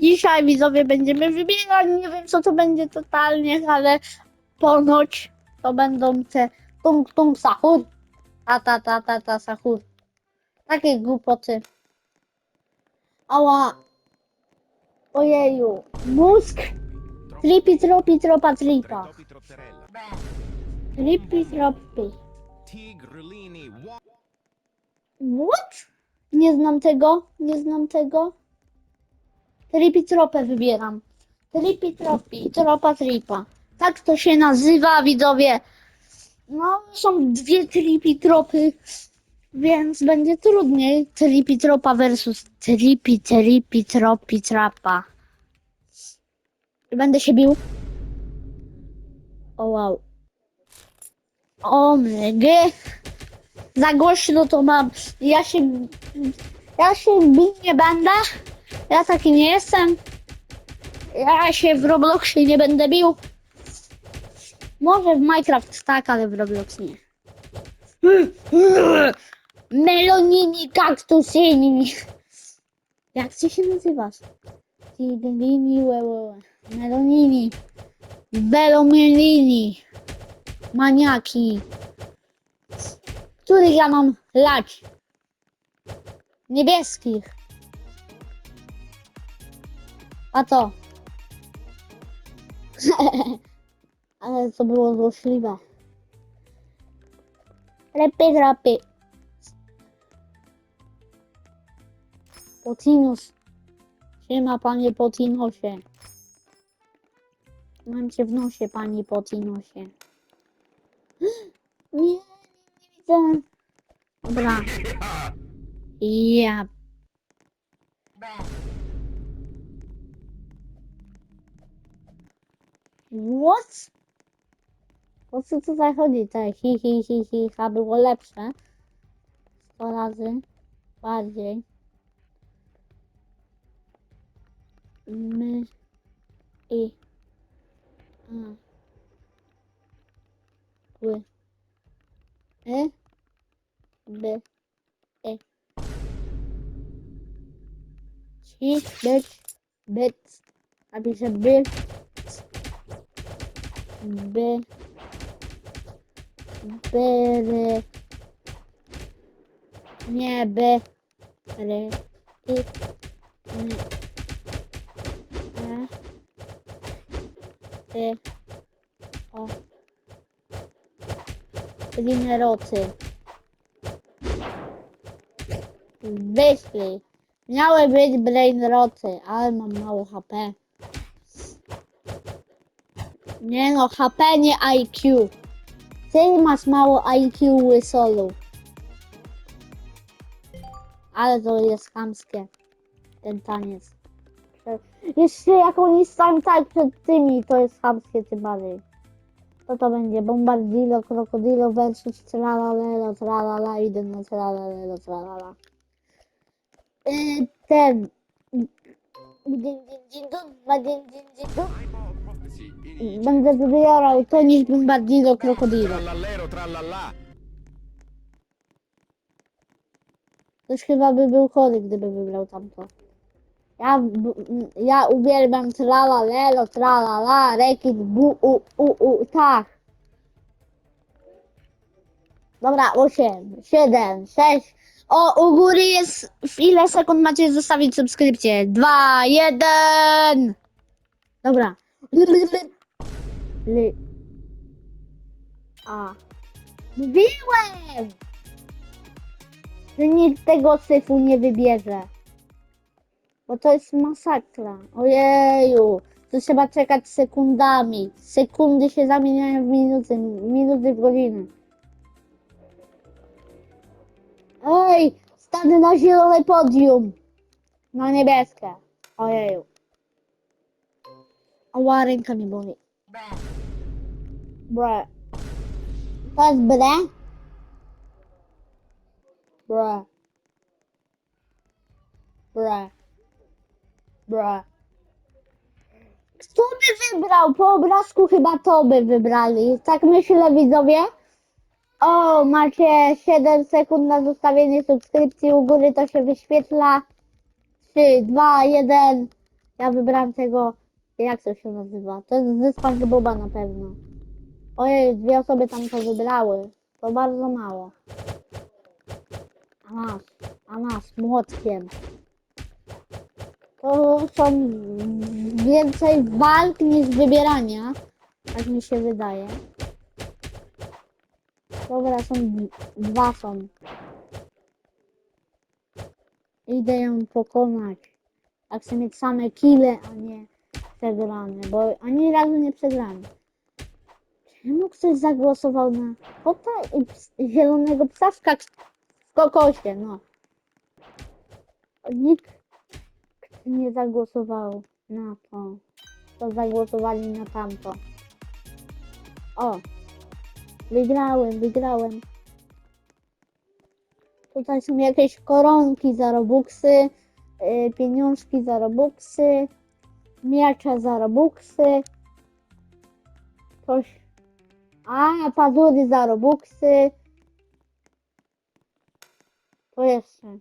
Dzisiaj widzowie będziemy wybierać, nie wiem co to będzie totalnie, ale ponoć to będą te tung tung sahur. Ta ta ta ta ta sahur. Takie głupoty. Ała. Ojeju. Mózg. Tripi tropi tropa tripa. Tripi tropi. What? Nie znam tego, nie znam tego. Tripi tropę wybieram. Tripi tropi, tropa tripa. Tak to się nazywa, widzowie. No, są dwie tripi tropy, więc będzie trudniej. Tripi tropa versus tripi, tripi, tropi, trapa. Będę się bił. O wow. O mega. Za głośno to mam. Ja się. Ja się bić nie będę. Ja taki nie jestem. Ja się w Robloxie nie będę bił. Może w Minecraft tak, ale w Roblox nie. Melonini kaktusyni. Jak ty się nazywasz? Tiglini. Melonini. Belomelini. Maniaki. Których ja mam lać? Niebieskich. A to. Ale to było złośliwe. Lepiej lepiej. Potinus. Siema panie Potinosie. Mam cię w nosie, panie Potinosie. Nie, nie widzę. Dobra. Ja. What? O co tutaj chodzi? Te hi, hi, hi, hi, ha było lepsze. 100 razy bardziej. My i a ły e b e ci być być napiszę by by bry nie by ry i y o Linerocy. Wyszli. Miały być brainroty, ale mam mało HP. Nie no, HP nie IQ. Ty masz mało IQ łysolu. Ale to jest chamskie. Ten taniec. Jeszcze jak oni stają tak przed tymi, to jest chamskie tym bardziej. Co to będzie? Bombardilo, krokodilo versus tralalelo, tralala, idę na tralalelo, tralala. Yy, ten. Dzień, dzień, dzień, dun, dzień, dzień, dzień, dun. Będę wybierał to niż bombardilo, krokodilo. Trallallero trallallà. Ktoś chyba by był chory, gdyby wybrał tamto. Ja, b- ja uwielbiam trala lelo, trala la, rekit, bu, u, u, u, tak. Dobra, 8, 7, 6. O, u góry jest, w ile sekund macie zostawić subskrypcję? 2, 1. Dobra. Ly. A. Mówiłem! że nikt tego syfu nie wybierze. Bo to jest masakra. Ojeju. Tu trzeba czekać sekundami. Sekundy się zamieniają w minuty, minuty w godziny. Ej, stanę na zielone podium. Na niebieskie. Ojeju. Ała, ręka mi boli. Bre. To jest bre? Bruh. Bruh. Kto by wybrał? Po obrazku chyba to by wybrali. Tak myślę, widzowie. O, macie 7 sekund na zostawienie subskrypcji. U góry to się wyświetla. 3, 2, 1. Ja wybrałem tego, jak to się nazywa? To jest ze SpongeBoba na pewno. Ojej, dwie osoby tam to wybrały. To bardzo mało. A masz, a masz, młotkiem. To są więcej walk niż wybierania. Tak mi się wydaje. Dobra, są dwa są. Idę ją pokonać. A chcę mieć same kile, a nie przegrane, bo ani razu nie przegrałem. Czemu ktoś zagłosował na kota i ps- zielonego ptaszka w kokosie, no. Nikt nie zagłosował na to. To zagłosowali na tamto. O! Wygrałem, wygrałem. Tutaj są jakieś koronki za robuxy, yy, pieniążki za robuxy, miecze za robuxy, coś... A, pazury za robuxy. To jeszcze.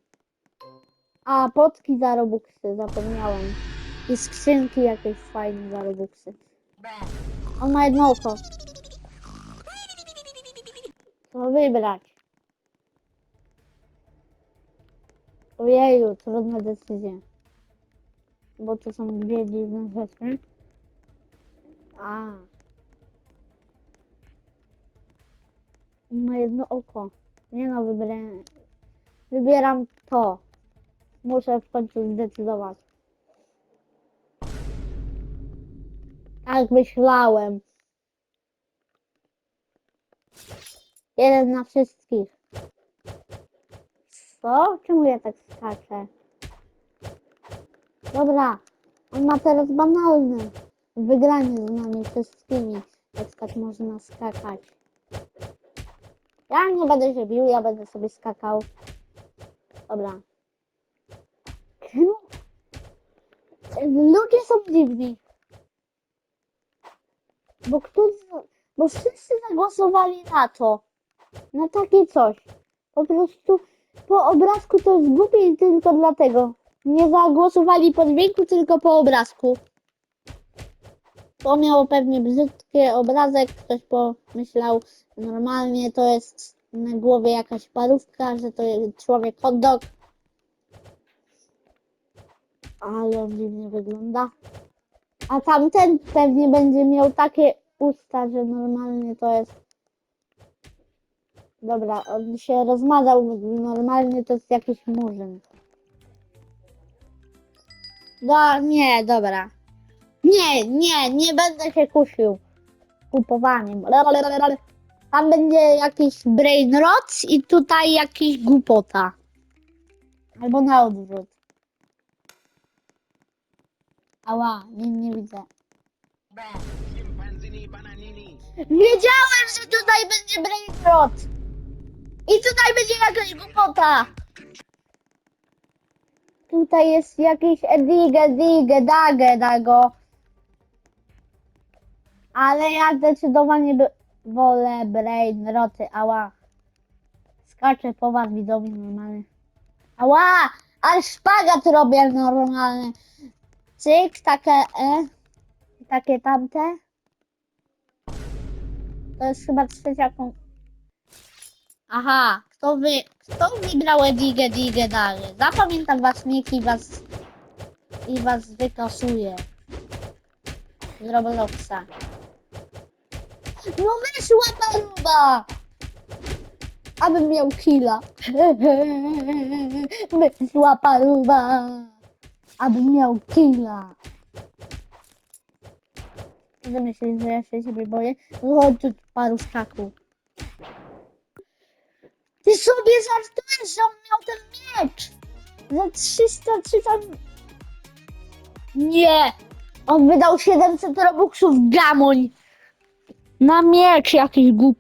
A, potki za robuxy, zapomniałem. I skrzynki jakieś fajne za robuxy. On ma jedno oko. Co wybrać? Ojeju, trudna decyzja. Bo to są dwie dziwne rzeczy. A. Ma jedno oko. Nie no, wybieram. Wybieram to. Muszę w końcu zdecydować. Tak myślałem. Jeden na wszystkich. Co? Czemu ja tak skaczę? Dobra, on ma teraz banalne wygranie z nami wszystkimi, jak tak można skakać. Ja nie będę się bił, ja będę sobie skakał. Dobra. Ludzie są dziwni. Bo ktoś, bo wszyscy zagłosowali na to. Na takie coś. Po prostu po obrazku to jest głupie tylko dlatego. Nie zagłosowali po dźwięku, tylko po obrazku. To miało pewnie brzydki obrazek, ktoś pomyślał normalnie, to jest na głowie jakaś parówka, że to jest człowiek hot dog. Ale on dziwnie wygląda. A tamten pewnie będzie miał takie usta, że normalnie to jest Dobra, on się rozmazał. Normalnie to jest jakiś murzyn. No, nie, dobra. Nie, nie, nie będę się kusił kupowaniem. Tam będzie jakiś brain rot i tutaj jakiś głupota. Albo na odwrót. Ała, nie, nie widzę. Wiedziałem, że tutaj będzie brain rot. I tutaj będzie jakaś głupota. Tutaj jest jakiś edige, dige, dage, dago. Ale ja zdecydowanie by... wolę brain roty, ała. Skaczę po was widzowie normalnie. Ała! Ale szpagat robię normalny. Cyk, takie e. Takie tamte. To jest chyba trzecia kon... Aha, kto wy... Kto wybrał Edigę Digę dalej? Zapamiętam was nick i was... I was wykasuje. Z Robloxa. No wyszła paruba! Abym miał killa. Wyszła paruba! Abym miał killa. Zamyślisz, że ja się ciebie boję? Chodź tu, paruszczaku. Ty sobie żartujesz, że on miał ten miecz! Za 300, 300... Nie! On wydał 700 robuxów gamoń! Na miecz jakiś głupi.